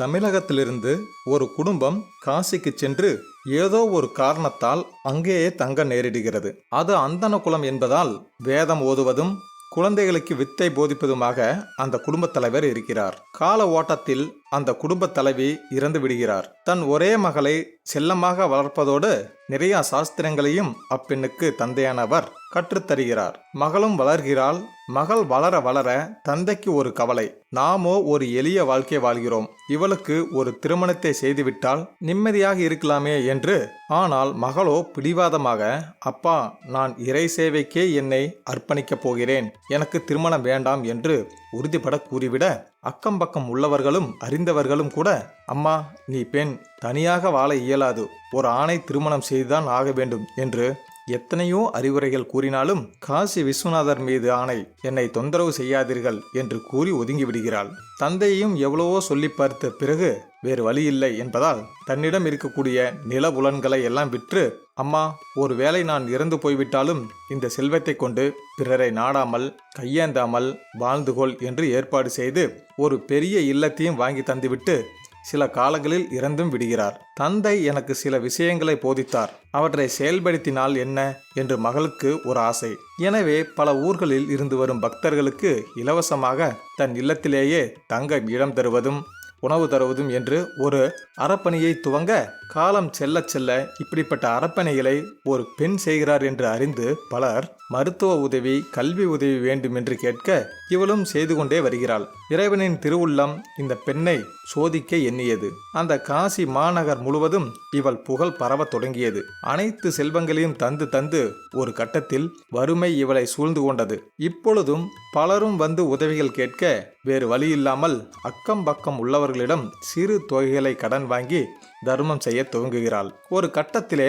தமிழகத்திலிருந்து ஒரு குடும்பம் காசிக்கு சென்று ஏதோ ஒரு காரணத்தால் அங்கேயே தங்க நேரிடுகிறது. அது அந்தன குலம் என்பதால் வேதம் ஓதுவதும் குழந்தைகளுக்கு வித்தை போதிப்பதுமாக அந்த குடும்பத் தலைவர் இருக்கிறார். கால ஓட்டத்தில் அந்த குடும்பத் தலைவி இறந்து விடுகிறார். தன் ஒரே மகளை செல்லமாக வளர்ப்பதோடு நிறைய சாஸ்திரங்களையும் அப்பெண்ணுக்கு தந்தையானவர் கற்றுத்தருகிறார் மகளும் வளர்கிறாள். மகள் வளர வளர தந்தைக்கு ஒரு கவலை. நாமோ ஒரு எளிய வாழ்க்கை வாழ்கிறோம். இவளுக்கு ஒரு திருமணத்தை செய்துவிட்டால் நிம்மதியாக இருக்கலாமே என்று. ஆனால் மகளோ பிடிவாதமாக அப்பா நான் இறை சேவைக்கே என்னை அர்ப்பணிக்கப் போகிறேன். எனக்கு திருமணம் வேண்டாம் என்று உறுதிபட கூறிவிட அக்கம் பக்கம் உள்ளவர்களும் அறிந்தவர்களும் கூட அம்மா நீ பெண் தனியாக வாழ இயலாது. ஒரு ஆணை திருமணம் செய்துதான் ஆக வேண்டும் என்று எத்தனையோ அறிவுரைகள் கூறினாலும் காசி விஸ்வநாதர் மீது ஆணை என்னை தொந்தரவு செய்யாதீர்கள் என்று கூறி ஒதுங்கி விடுகிறாள் தந்தையையும் எவ்வளவோ சொல்லி பார்த்த பிறகு வேறு வழி இல்லை என்பதால் தன்னிடம் இருக்கக்கூடிய நிலபுலன்களை எல்லாம் விற்று அம்மா ஒருவேளை நான் இறந்து போய்விட்டாலும் இந்த செல்வத்தை கொண்டு பிறரை நாடாமல் கையேந்தாமல் வாழ்ந்துகொள் என்று ஏற்பாடு செய்து ஒரு பெரிய இல்லத்தையும் வாங்கி தந்துவிட்டு சில காலங்களில் இறந்தும் விடுகிறார். தந்தை எனக்கு சில விஷயங்களை போதித்தார். அவற்றை செயல்படுத்தினால் என்ன? என்று மகளுக்கு ஒரு ஆசை. எனவே பல ஊர்களில் இருந்து வரும் பக்தர்களுக்கு இலவசமாக தன் இல்லத்திலேயே தங்க இடம் தருவதும் உணவு தருவதும் என்று ஒரு அறப்பணியை துவங்க காலம் செல்ல செல்ல இப்படிப்பட்ட அறப்பணிகளை ஒரு பெண் செய்கிறார் என்று அறிந்து பலர் மருத்துவ உதவி கல்வி உதவி வேண்டும் என்று கேட்க இவளும் செய்து கொண்டே வருகிறாள். இறைவனின் திருவுள்ளம் இந்த பெண்ணை சோதிக்க எண்ணியது. அந்த காசி மாநகர் முழுவதும் இவள் புகழ் பரவத் தொடங்கியது. அனைத்து செல்வங்களையும் தந்து தந்து ஒரு கட்டத்தில் வறுமை இவளை சூழ்ந்து கொண்டது. இப்பொழுதும் பலரும் வந்து உதவிகள் கேட்க வேறு வழியில்லாமல் அக்கம் பக்கம் உள்ளவர் அவர்களிடம் சிறு தொகைகளை கடன் வாங்கி தர்மம் செய்ய துவங்குகிறாள். ஒரு கட்டத்திலே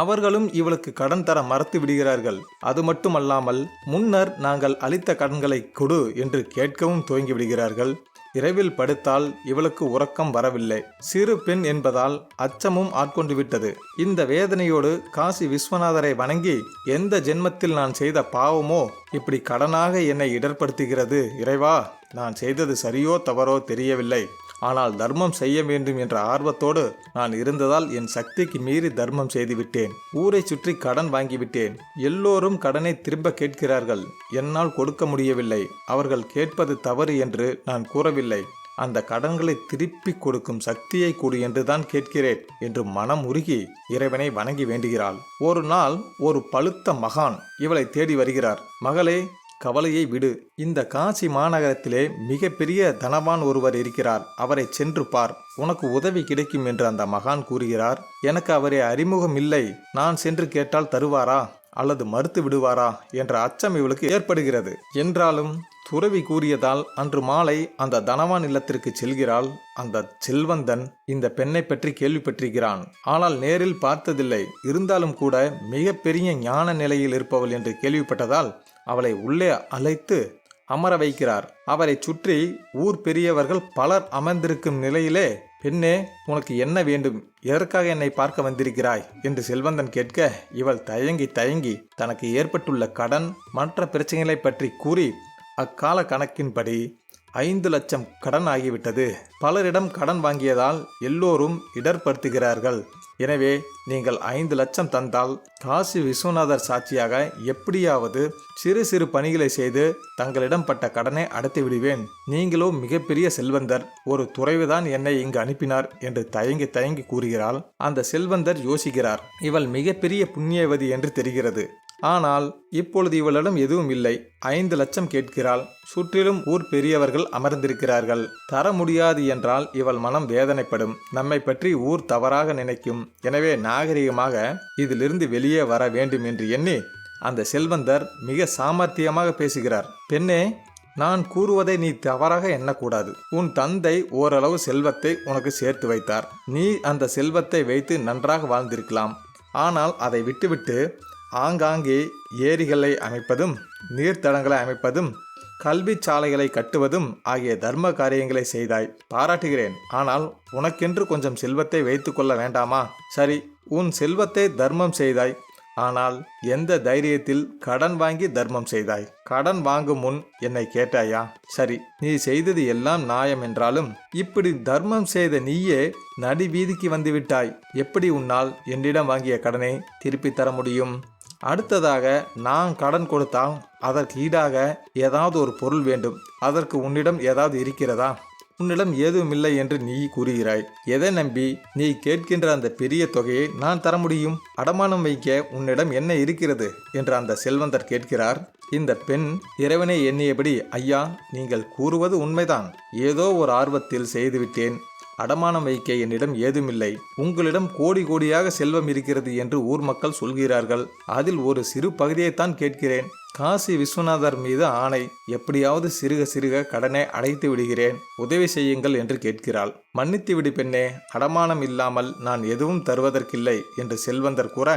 அவர்களும் இவளுக்கு கடன் தர மறுத்து விடுகிறார்கள். அது மட்டுமல்லாமல் முன்னர் நாங்கள் அளித்த கடன்களை கொடு என்று கேட்கவும் துவங்கி விடுகிறார்கள். இரவில் படுத்தால் இவளுக்கு உறக்கம் வரவில்லை. சிறு பெண் என்பதால் அச்சமும் ஆட்கொண்டு விட்டது. இந்த வேதனையோடு காசி விஸ்வநாதரை வணங்கி எந்த ஜென்மத்தில் நான் செய்த பாவமோ இப்படி கடனாக என்னை இடர்படுத்துகிறது இறைவா! நான் செய்தது சரியோ தவறோ தெரியவில்லை. ஆனால் தர்மம் செய்ய வேண்டும் என்ற ஆர்வத்தோடு நான் இருந்ததால் என் சக்திக்கு மீறி தர்மம் செய்துவிட்டேன். ஊரை சுற்றி கடன் வாங்கிவிட்டேன். எல்லோரும் கடனை திரும்ப கேட்கிறார்கள். என்னால் கொடுக்க முடியவில்லை. அவர்கள் கேட்பது தவறு என்று நான் கூறவில்லை. அந்த கடன்களை திருப்பி கொடுக்கும் சக்தியை கொடு என்றுதான் கேட்கிறேன் என்று மனம் உருகி இறைவனை வணங்கி வேண்டுகிறாள். ஒரு நாள் ஒரு பழுத்த மகான் இவளை தேடி வருகிறார். மகளே கவலையை விடு. இந்த காசி மாநகரத்திலே மிகப்பெரிய தனவான் ஒருவர் இருக்கிறார். அவரை சென்று பார். உனக்கு உதவி கிடைக்கும் என்று அந்த மகான் கூறுகிறார். எனக்கு அவரை அறிமுகம் இல்லை. நான் சென்று கேட்டால் தருவாரா? அல்லது மறுத்து விடுவாரா? என்ற அச்சம் இவளுக்கு ஏற்படுகிறது. என்றாலும் துறவி கூறியதால் அன்று மாலை அந்த தனவான் இல்லத்திற்கு செல்கிறாள். அந்த செல்வந்தன் இந்த பெண்ணை பற்றி கேள்விப்பட்டிருக்கிறான். ஆனால் நேரில் பார்த்ததில்லை. இருந்தாலும் கூட மிகப்பெரிய ஞான நிலையில் இருப்பவள் என்று கேள்விப்பட்டதால் அவளை உள்ளே அழைத்து அமர வைக்கிறார். அவரை சுற்றி ஊர் பெரியவர்கள் பலர் அமர்ந்திருக்கும் நிலையிலே பெண்ணே உனக்கு என்ன வேண்டும்? எதற்காக என்னை பார்க்க வந்திருக்கிறாய்? என்று செல்வந்தன் கேட்க இவள் தயங்கி தயங்கி தனக்கு ஏற்பட்டுள்ள கடன் மற்ற பிரச்சனைகளை பற்றி கூறி அக்கால கணக்கின்படி ஐந்து லட்சம் கடன் ஆகிவிட்டது. பலரிடம் கடன் வாங்கியதால் எல்லோரும் இடர்படுத்துகிறார்கள் எனவே நீங்கள் ஐந்து லட்சம் தந்தால் காசி விஸ்வநாதர் சாட்சியாக எப்படியாவது சிறு சிறு பணிகளை செய்து தங்களிடம் பட்ட கடனை அடைத்து விடுவேன். நீங்களோ மிகப்பெரிய செல்வந்தர். ஒரு துறைவுதான் என்னை இங்கு அனுப்பினார் என்று தயங்கி தயங்கி கூறுகிறாள். அந்த செல்வந்தர் யோசிக்கிறார். இவள் மிகப்பெரிய புண்ணியவதி என்று தெரிகிறது. ஆனால் இப்பொழுது இவளிடம் எதுவும் இல்லை. ஐந்து லட்சம் கேட்கிறாள். சுற்றிலும் ஊர் பெரியவர்கள் அமர்ந்திருக்கிறார்கள். தர முடியாது என்றால் இவள் மனம் வேதனைப்படும். நம்மை பற்றி ஊர் தவறாக நினைக்கும். எனவே நாகரிகமாக இதிலிருந்து வெளியே வர வேண்டும் என்று எண்ணி அந்த செல்வந்தர் மிக சாமர்த்தியமாக பேசுகிறார். பெண்ணே நான் கூறுவதை நீ தவறாக எண்ணக்கூடாது. உன் தந்தை ஓரளவு செல்வத்தை உனக்கு சேர்த்து வைத்தார். நீ அந்த செல்வத்தை வைத்து நன்றாக வாழ்ந்திருக்கலாம். ஆனால் அதை விட்டுவிட்டு ஆங்காங்கே ஏரிகளை அமைப்பதும் நீர்த்தடங்களை அமைப்பதும் கல்வி சாலைகளை கட்டுவதும் ஆகிய தர்ம காரியங்களை செய்தாய். பாராட்டுகிறேன். ஆனால் உனக்கென்று கொஞ்சம் செல்வத்தை வைத்து கொள்ள வேண்டாமா? சரி உன் செல்வத்தை தர்மம் செய்தாய். ஆனால் எந்த தைரியத்தில் கடன் வாங்கி தர்மம் செய்தாய்? கடன் வாங்கும் முன் என்னை கேட்டாயா? சரி நீ செய்தது எல்லாம் நியாயம் என்றாலும் இப்படி தர்மம் செய்த நீயே நடி வீதிக்கு வந்துவிட்டாய் எப்படி உன்னால் என்னிடம் வாங்கிய கடனை திருப்பி தர முடியும்? அடுத்ததாக நான் கடன் கொடுத்தால் அதற்கு ஈடாக ஏதாவது ஒரு பொருள் வேண்டும். அதற்கு உன்னிடம் ஏதாவது இருக்கிறதா? உன்னிடம் எதுவும் இல்லை என்று நீ கூறுகிறாய். எதை நம்பி நீ கேட்கின்ற அந்த பெரிய தொகையை நான் தர முடியும்? அடமானம் வைக்க உன்னிடம் என்ன இருக்கிறது? என்று அந்த செல்வந்தர் கேட்கிறார். இந்த பெண் இறைவனை எண்ணியபடி ஐயா நீங்கள் கூறுவது உண்மைதான். ஏதோ ஒரு ஆர்வத்தில் செய்துவிட்டேன். அடமானம் வைக்க என்னிடம் ஏதுமில்லை. உங்களிடம் கோடி கோடியாக செல்வம் இருக்கிறது என்று ஊர் மக்கள் சொல்கிறார்கள். அதில் ஒரு சிறு பகுதியைத்தான் கேட்கிறேன். காசி விஸ்வநாதர் மீது ஆணை. எப்படியாவது சிறுக சிறுக கடனை அடைத்து விடுகிறேன். உதவி செய்யுங்கள் என்று கேட்கிறாள். மன்னித்து விடு பெண்ணே அடமானம் இல்லாமல் நான் எதுவும் தருவதற்கில்லை என்று செல்வந்தர் கூற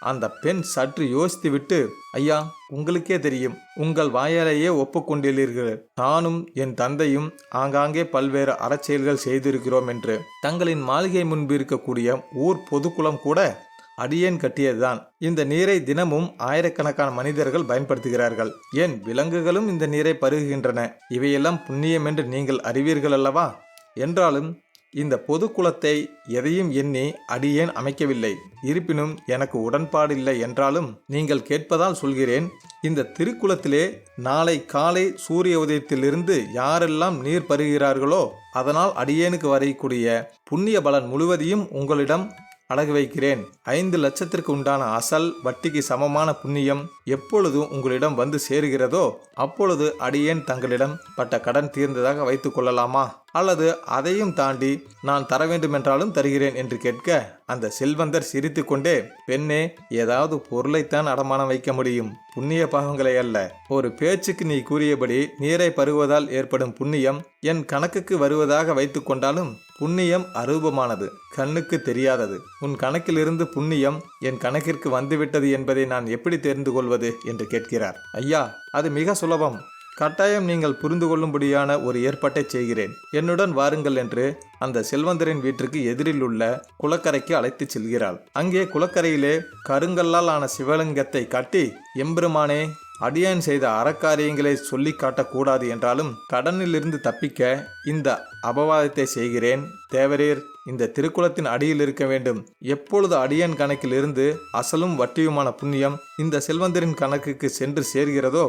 அந்த பெண் சற்று யோசித்துவிட்டு ஐயா உங்களுக்கே தெரியும் உங்கள் வாயாலேயே ஒப்புக்கொண்டீர்கள் நானும் என் தந்தையும் ஆங்காங்கே பல்வேறு அறச்செயல்கள் செய்திருக்கிறோம் என்று. தங்களின் மாளிகை முன்பு இருக்கக்கூடிய ஊர் பொதுக்குளம் கூட அடியேன் கட்டியதுதான். இந்த நீரை தினமும் ஆயிரக்கணக்கான மனிதர்கள் பயன்படுத்துகிறார்கள். ஏன் விலங்குகளும் இந்த நீரை பருகுகின்றன? இவையெல்லாம் புண்ணியம் என்று நீங்கள் அறிவீர்கள் அல்லவா? என்றாலும் இந்த பொது குலத்தை எதையும் எண்ணி அடியேன் அமைக்கவில்லை? இருப்பினும் எனக்கு உடன்பாடில்லை என்றாலும் நீங்கள் கேட்பதால் சொல்கிறேன் இந்த திருக்குளத்திலே நாளை காலை சூரிய உதயத்திலிருந்து யாரெல்லாம் நீர் பருகிறார்களோ அதனால் அடியேனுக்கு வரக்கூடிய புண்ணிய பலன் முழுவதையும் உங்களிடம் அடகு வைக்கிறேன். ஐந்து லட்சத்திற்கு உண்டான அசல் வட்டிக்கு சமமான புண்ணியம் எப்பொழுது உங்களிடம் வந்து சேருகிறதோ அப்பொழுது அடியேன் தங்களிடம் பட்ட கடன் தீர்ந்ததாக வைத்துக் கொள்ளலாமா? அல்லது அதையும் தாண்டி நான் தர வேண்டுமென்றாலும் தருகிறேன் என்று கேட்க அந்த செல்வந்தர் சிரித்துக்கொண்டே பெண்ணே ஏதாவது பொருளைத்தான் அடமானம் வைக்க முடியும். புண்ணிய பாகங்களை அல்ல. ஒரு பேச்சுக்கு நீ கூறியபடி நீரை பருகுவதால் ஏற்படும் புண்ணியம் என் கணக்குக்கு வருவதாக வைத்துக்கொண்டாலும் புண்ணியம் அரூபமானது கண்ணுக்கு தெரியாதது. உன் கணக்கிலிருந்து புண்ணியம் என் கணக்கிற்கு வந்துவிட்டது என்பதை நான் எப்படி தெரிந்து கொள்வது என்று கேட்கிறார். ஐயா அது மிக சுலபம். கட்டாயம் நீங்கள் புரிந்து கொள்ளும்படியான ஒரு ஏற்பாட்டை செய்கிறேன். என்னுடன் வாருங்கள் என்று அந்த செல்வந்தரின் வீட்டிற்கு எதிரில் உள்ள குளக்கரைக்கு அழைத்துச் செல்கிறாள். அங்கே குளக்கரையிலே கருங்கல்லால் ஆன சிவலிங்கத்தை காட்டி எம்பெருமானே அடியான் செய்த அறக்காரியங்களை சொல்லி காட்டக்கூடாது என்றாலும் கடனிலிருந்து தப்பிக்க இந்த அபவாதத்தை செய்கிறேன். தேவரீர் இந்த திருக்குளத்தின் அடியில் இருக்க வேண்டும். எப்பொழுது அடியான் கணக்கில் இருந்து அசலும் வட்டியுமான புண்ணியம் இந்த செல்வந்தரின் கணக்குக்கு சென்று சேர்கிறதோ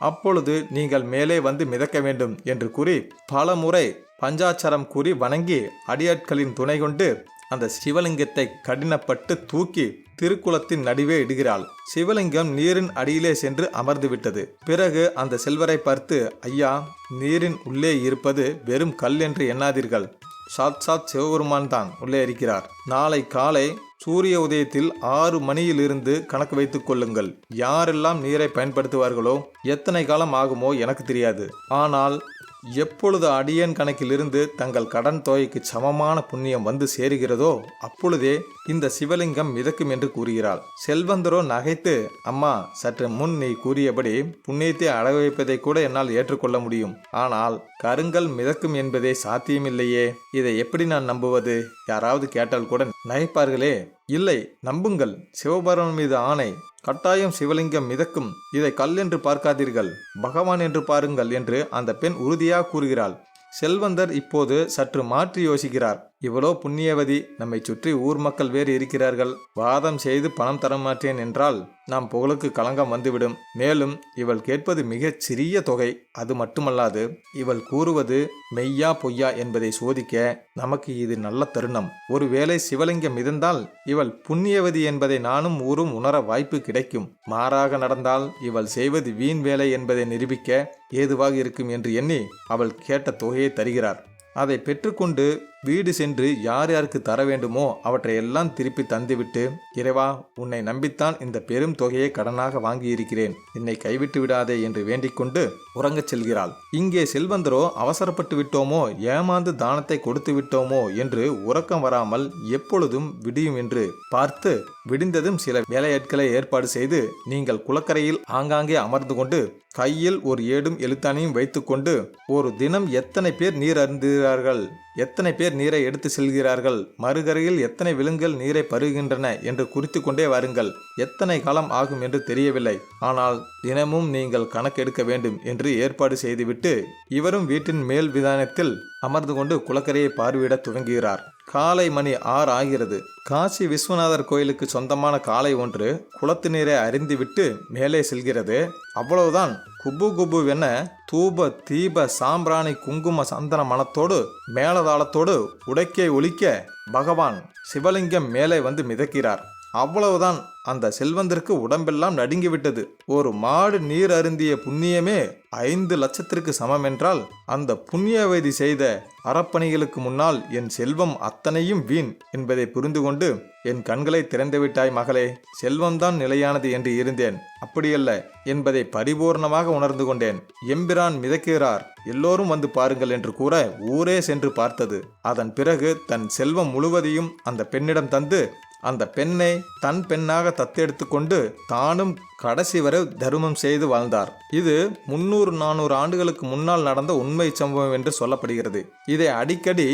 அப்பொழுது நீங்கள் மேலே வந்து மிதக்க வேண்டும் என்று கூறி பல முறை பஞ்சாச்சரம் கூறி வணங்கி அடியாட்களின் துணை கொண்டு அந்த சிவலிங்கத்தை கடினப்பட்டு தூக்கி திருக்குளத்தின் நடுவே இடுகிறாள். சிவலிங்கம் நீரின் அடியிலே சென்று அமர்ந்துவிட்டது. பிறகு அந்த செல்வரை பார்த்து ஐயா நீரின் உள்ளே இருப்பது வெறும் கல் என்று எண்ணாதீர்கள். சாத் சாத் சிவபெருமான் தான் உள்ளே இருக்கிறார். நாளை காலை சூரிய உதயத்தில் ஆறு மணியிலிருந்து கணக்கு வைத்துக் கொள்ளுங்கள். யாரெல்லாம் நீரை பயன்படுத்துவார்களோ எத்தனை காலம் ஆகுமோ எனக்கு தெரியாது. ஆனால் எப்பொழுது அடியன் கணக்கிலிருந்து தங்கள் கடன் தொகைக்கு சமமான புண்ணியம் வந்து சேருகிறதோ அப்பொழுதே இந்த சிவலிங்கம் மிதக்கும் என்று கூறுகிறாள். செல்வந்தரோ நகைத்து அம்மா சற்று முன் நீ கூறியபடி புண்ணியத்தை அடகு வைப்பதை கூட என்னால் ஏற்றுக்கொள்ள முடியும். ஆனால் கருங்கல் மிதக்கும் என்பதே சாத்தியமில்லையே. இதை எப்படி நான் நம்புவது? யாராவது கேட்டால் கூட நகைப்பார்களே இல்லை நம்புங்கள். சிவபெருமன் மீது ஆணை கட்டாயம் சிவலிங்கம் மிதக்கும். இதை கல் என்று பார்க்காதீர்கள். பகவான் என்று பாருங்கள் என்று அந்த பெண் உறுதியாக கூறுகிறாள். செல்வந்தர் இப்போது சற்று மாற்றி யோசிக்கிறார். இவ்வளோ புண்ணியவதி நம்மை சுற்றி ஊர் மக்கள் வேறு இருக்கிறார்கள். வாதம் செய்து பணம் தரமாட்டேன் என்றால் நாம் புகழுக்கு களங்கம் வந்துவிடும். மேலும் இவள் கேட்பது மிகச் சிறிய தொகை. அது மட்டுமல்லாது இவள் கூறுவது மெய்யா பொய்யா என்பதை சோதிக்க நமக்கு இது நல்ல தருணம். ஒருவேளை சிவலிங்கம் மிதந்தால் இவள் புண்ணியவதி என்பதை நானும் ஊரும் உணர வாய்ப்பு கிடைக்கும். மாறாக நடந்தால் இவள் செய்வது வீண் வேலை என்பதை நிரூபிக்க ஏதுவாக இருக்கும் என்று எண்ணி அவள் கேட்ட தொகையை தருகிறார். அதை பெற்றுக்கொண்டு வீடு சென்று யார் யாருக்கு தர வேண்டுமோ அவற்றையெல்லாம் திருப்பி தந்துவிட்டு இறைவா உன்னை நம்பித்தான் இந்த பெரும் தொகையை கடனாக வாங்கியிருக்கிறேன். என்னை கைவிட்டு விடாதே என்று வேண்டிக்கொண்டு உறங்கச் செல்கிறாள். இங்கே செல்வந்தரோ அவசரப்பட்டு விட்டோமோ ஏமாந்து தானத்தை கொடுத்து விட்டோமோ என்று உறக்கம் வராமல் எப்பொழுதும் விடியும் என்று பார்த்து விடிந்ததும் சில வேலையாட்களை ஏற்பாடு செய்து நீங்கள் குளக்கரையில் ஆங்காங்கே அமர்ந்து கொண்டு கையில் ஒரு ஏடும் எழுத்தானையும் வைத்துக்கொண்டு ஒரு தினம் எத்தனை பேர் நீர் அருந்துகிறார்கள்? எத்தனை பேர் பேர் நீரை எடுத்து செல்கிறார்கள். மறுகரையில் எத்தனை விலங்குகள் நீரை பருகின்றன என்று குறித்து கொண்டே வாருங்கள். எத்தனை காலம் ஆகும் என்று தெரியவில்லை. ஆனால் தினமும் நீங்கள் கணக்கெடுக்க வேண்டும் என்று ஏற்பாடு செய்துவிட்டு இவரும் வீட்டின் மேல் விதானத்தில் அமர்ந்து கொண்டு குளக்கரையை பார்வையிட துவங்குகிறார். காலை மணி ஆறு ஆகிறது. காசி விஸ்வநாதர் கோயிலுக்கு சொந்தமான காளை ஒன்று குளத்து நீரை அறிந்துவிட்டு மேலே செல்கிறது. அவ்வளவுதான். குபு குபுவென தூப தீப சாம்பிராணி குங்கும சந்தன மணத்தோடு மேலதாளத்தோடு உடைக்கை ஒழிக்க பகவான் சிவலிங்கம் மேலே வந்து மிதக்கிறார். அவ்வளவுதான். அந்த செல்வந்திற்கு உடம்பெல்லாம் நடுங்கிவிட்டது. ஒரு மாடு நீர் அருந்திய புண்ணியமே ஐந்து லட்சத்திற்கு சமம் என்றால் அந்த புண்ணியவைதி செய்த அறப்பணிகளுக்கு முன்னால் என் செல்வம் அத்தனையும் வீண் என்பதை புரிந்து கொண்டு என் கண்களை திறந்துவிட்டாய் மகளே செல்வம்தான் நிலையானது என்று இருந்தேன். அப்படியல்ல என்பதை பரிபூர்ணமாக உணர்ந்து கொண்டேன். எம்பிரான் மிதக்கிறார் எல்லோரும் வந்து பாருங்கள் என்று கூற ஊரே சென்று பார்த்தது. அதன் பிறகு தன் செல்வம் முழுவதையும் அந்த பெண்ணிடம் தந்து அந்த பெண்ணை தன் பெண்ணாக தத்தெடுத்து கொண்டு தானும் கடைசி வரை தர்மம் செய்து வாழ்ந்தார். இது முன்னூறு நானூறு ஆண்டுகளுக்கு முன்னால் நடந்த உண்மை சம்பவம் என்று சொல்லப்படுகிறது. இதை அடிக்கடி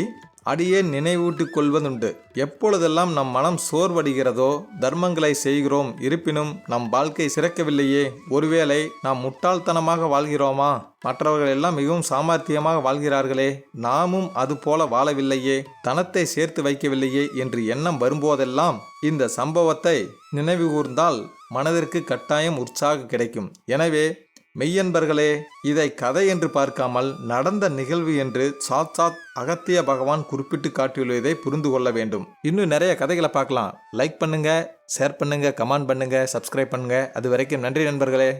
அடியே நினைவூட்டிக் கொள்வதுண்டு. எப்பொழுதெல்லாம் நம் மனம் சோர்வடைகிறதோ தர்மங்களை செய்கிறோம் இருப்பினும் நம் வாழ்க்கை சிறக்கவில்லையே. ஒருவேளை நாம் முட்டாள்தனமாக வாழ்கிறோமா? மற்றவர்கள் எல்லாம் மிகவும் சாமர்த்தியமாக வாழ்கிறார்களே. நாமும் அதுபோல வாழவில்லையே. தனத்தை சேர்த்து வைக்கவில்லையே என்று எண்ணம் வரும்போதெல்லாம் இந்த சம்பவத்தை நினைவு கூர்ந்தால் மனதிற்கு கட்டாயம் உற்சாகம் கிடைக்கும். எனவே மெய்யன்பர்களே இதை கதை என்று பார்க்காமல் நடந்த நிகழ்வு என்று சாட்சாத் அகத்திய பகவான் குறிப்பிட்டு காட்டியுள்ளதை புரிந்து கொள்ள வேண்டும். இன்னும் நிறைய கதைகளை பார்க்கலாம். லைக் பண்ணுங்க ஷேர் பண்ணுங்க கமெண்ட் பண்ணுங்க சப்ஸ்கிரைப் பண்ணுங்க. அது வரைக்கும் நன்றி நண்பர்களே.